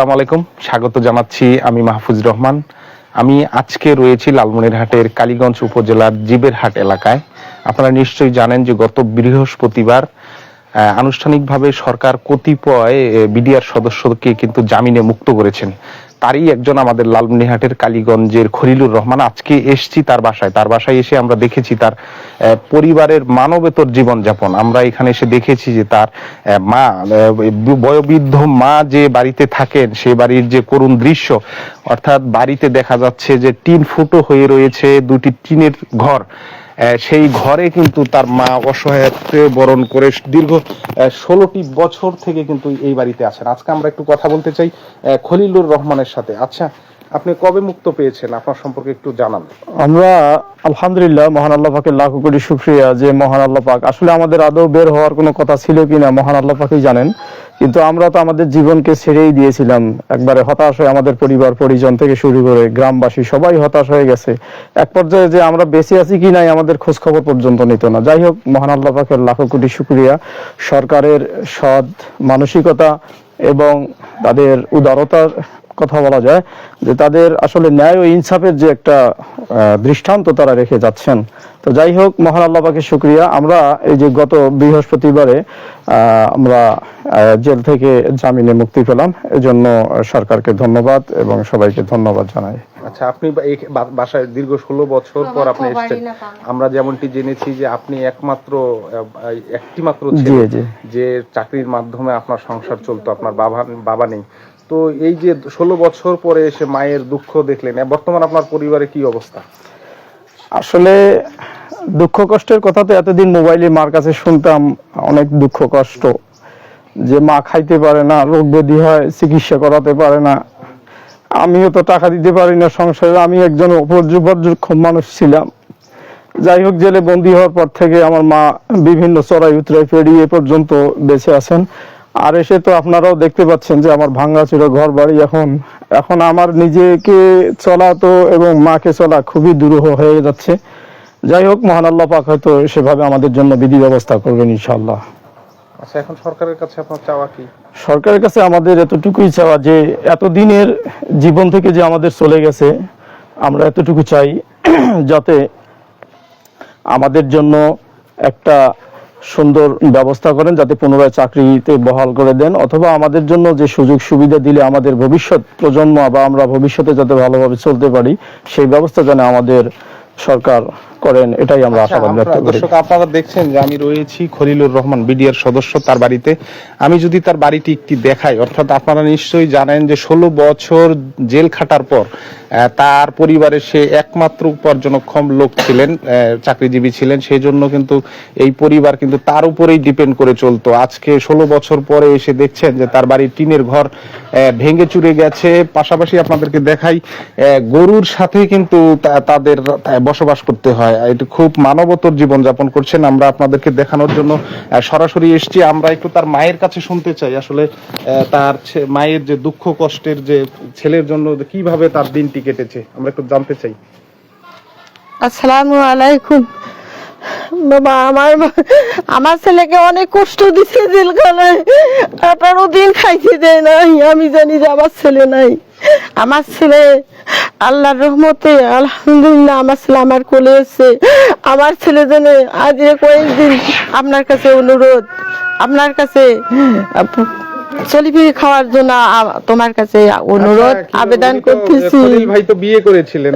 আসসালামু আলাইকুম। স্বাগত জানাচ্ছি আমি মাহফুজ রহমান। আমি আজকে রয়েছি লালমনিরহাটের কালীগঞ্জ উপজেলার জীবের হাট এলাকায়। আপনারা নিশ্চয়ই জানেন যে গত বৃহস্পতিবার আনুষ্ঠানিকভাবে সরকার কতিপয় বিডিআর সদস্যকে কিন্তু জামিনে মুক্ত করেছেন। তারই একজন আমাদের লালমনিরহাটের কালীগঞ্জের খলিলুর রহমান। আজকে এসছি তার বাসায়। তার বাসায় এসে আমরা দেখেছি তার পরিবারের মানবেতর জীবনযাপন। আমরা এখানে এসে দেখেছি যে তার মা বয়োবৃদ্ধ মা যে বাড়িতে থাকেন, সে বাড়ির যে করুণ দৃশ্য, অর্থাৎ বাড়িতে দেখা যাচ্ছে যে টিন ফুটো হয়ে রয়েছে দুটি টিনের ঘর। সেই ঘরে কিন্তু তার মা অসহায়ত্বে বরণ করে দীর্ঘ ষোলোটি বছর থেকে কিন্তু এই বাড়িতে আছেন। আজকে আমরা একটু কথা বলতে চাই খলিলুর রহমানের সাথে। আচ্ছা আপনি কবে মুক্ত পেয়েছেন? আপনার সম্পর্কে একটু জানান। আমরা, আলহামদুলিল্লাহ, মহান আল্লাহ পাকের লাখ কোটি শুক্রিয়া যে মহান আল্লাহ পাক, আসলে আমাদের আদৌ বের হওয়ার কোনো কথা ছিল কিনা মহান আল্লাহ পাকই জানেন। কিন্তু আমরা তো আমাদের জীবনকে ছেড়েই দিয়েছিলাম। একবারে হতাশ হয়ে আমাদের পরিবার, পরিজন থেকে শুরু করে গ্রামবাসী সবাই হতাশ হয়ে গেছে। এক পর্যায়ে যে আমরা বেঁচে আছি কি নাই আমাদের খোঁজ খবর পর্যন্ত নিত না। যাই হোক, মহান আল্লাহ লাখো কোটি শুক্রিয়া। সরকারের সৎ মানসিকতা এবং তাদের উদারতার কথা বলা যায় যে তাদের আসলে ন্যায় ও ইনসাফের যে একটা দৃষ্টান্ত তারা রেখে যাচ্ছেন। তো যাই হোক মহান আল্লাহ পাকে শুক্রিয়া। আমরা এই যে গত বৃহস্পতিবারে আমরা জেল থেকে জামিনে মুক্তি পেলাম। এজন্য সরকারকে ধন্যবাদ এবং সবাইকে ধন্যবাদ জানাই। আচ্ছা আপনি এই বাসায় দীর্ঘ ষোলো বছর পর আপনি এসেছেন। আমরা যেমনটি জেনেছি যে আপনি একমাত্র একটি মাত্র যে চাকরির মাধ্যমে আপনার সংসার চলতো আপনার বাবা বাবা নেই। তো এই যে ষোলো বছর পরে এসে মায়ের দুঃখ দেখলেন বর্তমান আপনার পরিবারে কি অবস্থা? আসলে দুঃখ কষ্টের কথা তো এতদিন মোবাইলে মার কাছে শুনতাম, অনেক দুঃখ কষ্ট। যে মা খাইতে পারে না, রোগ ব্যাধি হয়, চিকিৎসা করাতে পারে না। আমিও তো টাকা দিতে পারি না সংসারে, আমি একজন উপর্যুপর্যক্ষম মানুষ ছিলাম। যাই হোক, জেলে বন্দী হওয়ার পর থেকে আমার মা বিভিন্ন চড়াই উতরাই পেরিয়ে পর্যন্ত বেঁচে আছেন। আর এসে তো আপনারাও দেখতে পাচ্ছেন যে আমার ভাঙ্গাচুরা ঘর বাড়ি এখন। এখন আমার নিজেকে চলা তো এবং মাকে চলা খুবই দুরূহ হয়ে যাচ্ছে। যাই হোক মহান আল্লাহ পাক হয়তো সেভাবে আমাদের জন্য বিধি ব্যবস্থা করবেন ইনশাল্লাহ আচ্ছা এখন সরকারের কাছে আপনার চাওয়া কি? সরকারের কাছে আমাদের এতটুকুই চাওয়া যে এতদিনের জীবন থেকে যে আমাদের চলে গেছে আমরা এতটুকু চাই যাতে আমাদের জন্য একটা সুন্দর ব্যবস্থা করেন যাতে পুনরায় চাকরিতে বহাল করে দেন অথবা আমাদের জন্য যে সুযোগ সুবিধা দিলে আমাদের ভবিষ্যৎ প্রজন্ম বা আমরা ভবিষ্যতে যাতে ভালোভাবে চলতে পারি সেই ব্যবস্থা যেন আমাদের সরকার করেন এটাই আমরা আচ্ছা, আশাবাদ ব্যক্ত করি। দর্শক আপনারা দেখছেন যে আমি রয়েছি খলিলুর রহমান বিডিআর সদস্য তার বাড়িতে। আমি যদি তার বাড়িটি একটি দেখাই অর্থাৎ আপনারা নিশ্চয়ই জানেন যে ষোলো বছর জেল খাটার পর তার পরিবারের সে একমাত্র উপার্জনক্ষম লোক ছিলেন চাকরিজীবী ছিলেন, সেই জন্য কিন্তু এই পরিবার কিন্তু তার উপরেই ডিপেন্ড করে চলতো। আজকে ষোলো বছর পরে এসে দেখছেন যে তার বাড়ির টিনের ঘর ভেঙে চুরে গেছে। পাশাপাশি আপনাদেরকে দেখাই গরুর সাথে কিন্তু তাদের বসবাস করতে হয়। এটা খুব মানবতর জীবনযাপন করছেন। আমরা আপনাদেরকে দেখানোর জন্য সরাসরি এসেছি। আমরা একটু তার মায়ের কাছে শুনতে চাই। আসলে তার মায়ের যে দুঃখ, কষ্টের যে ছেলের জন্য কীভাবে তার দিনটি কেটেছে, আমরা একটু জানতে চাই। আসসালামু আলাইকুম। বাবা, আমার আমার ছেলেকে অনেক কষ্ট দিছে জেলখানায়। আঠারো দিন খাইতে দেয় নাই, আমি জানি যে আমার ছেলে নাই। আমার ছেলে, আল্লাহর রহমতে, আলহামদুলিল্লাহ, আমার ছেলে আমার কোলে এসছে। আমার ছেলে যেন আজ কয়েকদিন আপনার কাছে অনুরোধ, আপনার কাছে খাওয়ার জন্য তোমার কাছে অনুরোধ আচ্ছা, আবেদন করতেছি। খলিল ভাই তো বিয়ে করেছিলেন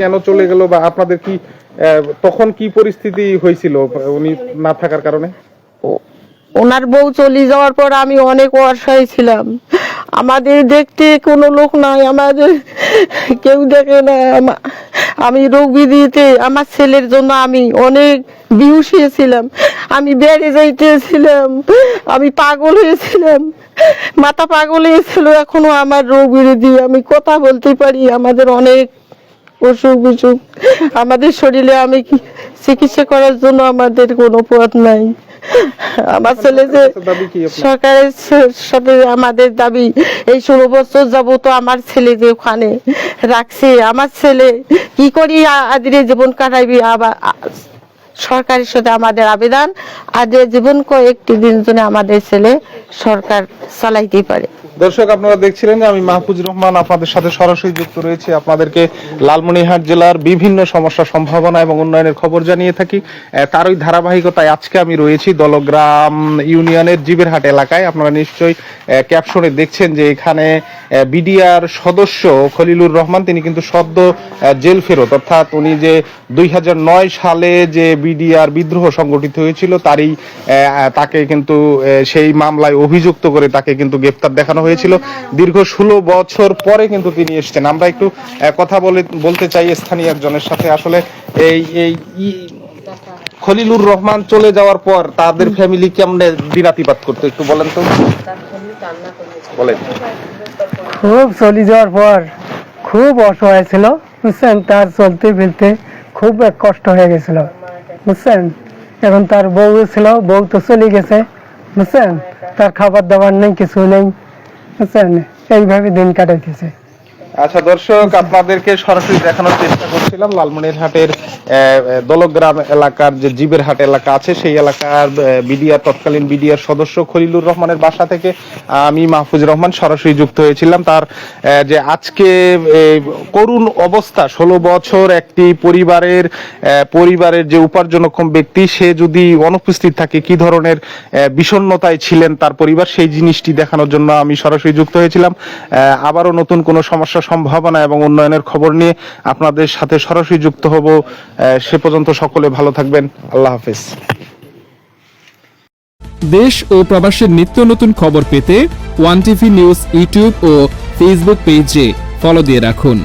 কেন চলে গেল বা আপনাদের কি তখন কি পরিস্থিতি হয়েছিল উনি না থাকার কারণে? ওনার বউ চলে যাওয়ার পর আমি অনেক অসহায় ছিলাম। আমাদের দেখতে কোনো লোক নাই আমাদের কেউ দেখে না। আমি রোগ বিধিতে আমার ছেলের জন্য আমি অনেক বিহুসিয়েছিলাম আমি বেড়ে যাইতেছিলাম আমি পাগল হয়েছিলাম। মাথা পাগল হয়েছিল এখনও আমার রোগ বিরোধী। আমি কথা বলতে পারি আমাদের অনেক অসুখ বিসুখ। আমাদের শরীরে আমি কি- চিকিৎসা করার জন্য আমাদের কোনো পথ নাই। আমার ছেলে যে দাবি সরকারের সাথে আমাদের দাবি এই ষোলো বছর যাব তো আমার ছেলে যে ওখানে রাখছে আমার ছেলে কি করি আদিরে জীবন কাটাইবি আবার সরকারের সাথে আমাদের আবেদন যে জীবন কয়েকটি দিন জন্য আমাদের ছেলে সরকার চালাইতে পারে। দর্শক, আপনারা দেখছিলেন যে আমি মাহফুজ রহমান আপনাদের সাথে সরাসরি যুক্ত রয়েছে। আপনাদেরকে লালমনিরহাট জেলার বিভিন্ন সমস্যা সম্ভাবনা এবং উন্নয়নের খবর জানিয়ে থাকি। তারই ধারাবাহিকতায় আজকে আমি রয়েছি দলগ্রাম ইউনিয়নের জিবেরহাট এলাকায়। আপনারা নিশ্চয়ই ক্যাপশনে দেখছেন যে এখানে বিডিআর সদস্য খলিলুর রহমান, তিনি কিন্তু সদ্য জেল ফেরত। অর্থাৎ উনি যে দুই হাজার নয় সালে যে বিডিআর বিদ্রোহ সংগঠিত হয়েছিল, তারই তাকে কিন্তু সেই মামলায় অভিযুক্ত করে তাকে কিন্তু গ্রেপ্তার দেখানো হয়েছিল। দীর্ঘ ষোলো বছর পরে কিন্তু তিনি এসেছেন। আমরা একটু কথা বলে, বলতে চাই স্থানীয় একজনের সাথে। আসলে এই এই খলিলুর রহমান চলে যাওয়ার পর তাদের ফ্যামিলি কেমনে দিনাতিপাত করতো? একটু বলেন তো। বলেন। খুব চলে যাওয়ার পর খুব অসহায় ছিল, বুঝছেন? তার চলতে ফিরতে খুব কষ্ট হয়ে গেছিল। বুঝছেন? এখন তার বউ ছিল, বউ তো চলে গেছে, বুঝছেন? তার খাবার দাবার নেই কিছু নেই, বুঝছেন? এইভাবে দিন কাটাইতেছে। আচ্ছা দর্শক, আপনাদেরকে সরাসরি দেখানোর চেষ্টা করছিলাম লালমনিরহাটের দলগ্রাম এলাকার যে জীবের হাট এলাকা আছে, সেই এলাকার বিডিআর, তৎকালীন বিডিআর সদস্য খলিলুর রহমানের বাসা থেকে আমি মাহফুজ রহমান সরাসরি যুক্ত হয়েছিলাম। তার যে আজকে করুণ অবস্থা, ষোলো বছর একটি পরিবারের পরিবারের যে উপার্জনক্ষম ব্যক্তি, সে যদি অনুপস্থিত থাকে, কি ধরনের বিষণ্ণতায় ছিলেন তার পরিবার, সেই জিনিসটি দেখানোর জন্য আমি সরাসরি যুক্ত হয়েছিলাম। আবারও নতুন কোনো সমস্যা, সম্ভাবনা এবং উন্নয়নের খবর নিয়ে আপনাদের সাথে সরাসরি যুক্ত হব সে পর্যন্ত সকলে ভালো থাকবেন। আল্লাহ হাফেজ। দেশ ও প্রবাসের নিত্য নতুন খবর পেতে ওয়ান টিভি নিউজ, ইউটিউব ও ফেসবুক পেজে ফলো দিয়ে রাখুন।